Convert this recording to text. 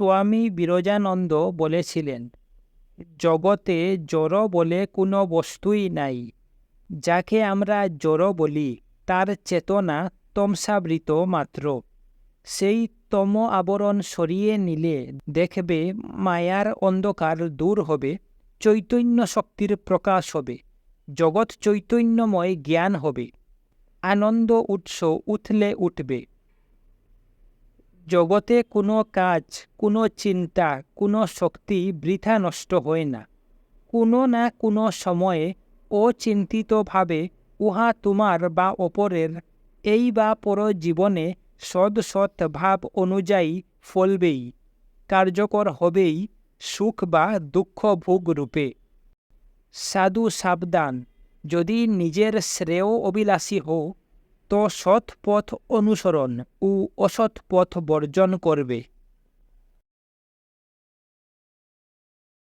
স্বামী বিরজানন্দ বলেছিলেন, জগতে জড় বলে কোনো বস্তুই নাই। যাকে আমরা জড় বলি, তার চেতনা তমসাবৃত মাত্র। সেই তম আবরণ সরিয়ে নিলে দেখবে মায়ার অন্ধকার দূর হবে, চৈতন্য শক্তির প্রকাশ হবে, জগৎ চৈতন্যময় জ্ঞান হবে। আনন্দ উৎস উথলে উঠবে। জগতে কোনো কাজ, কোনো চিন্তা, কোনো শক্তি বৃথা নষ্ট হয় না। কোনো না কোনো সময়ে অচিন্তিতভাবে উহা তোমার বা অপরের, এই বা পর জীবনে সৎ সৎ ভাব অনুযায়ী ফলবেই, কার্যকর হবেই সুখ বা দুঃখ ভোগ রূপে। সাধু সাবধান, যদি নিজের শ্রেয় অভিলাষী হও তো সৎ পথ অনুসরণ ও অসৎ পথ বর্জন করবে।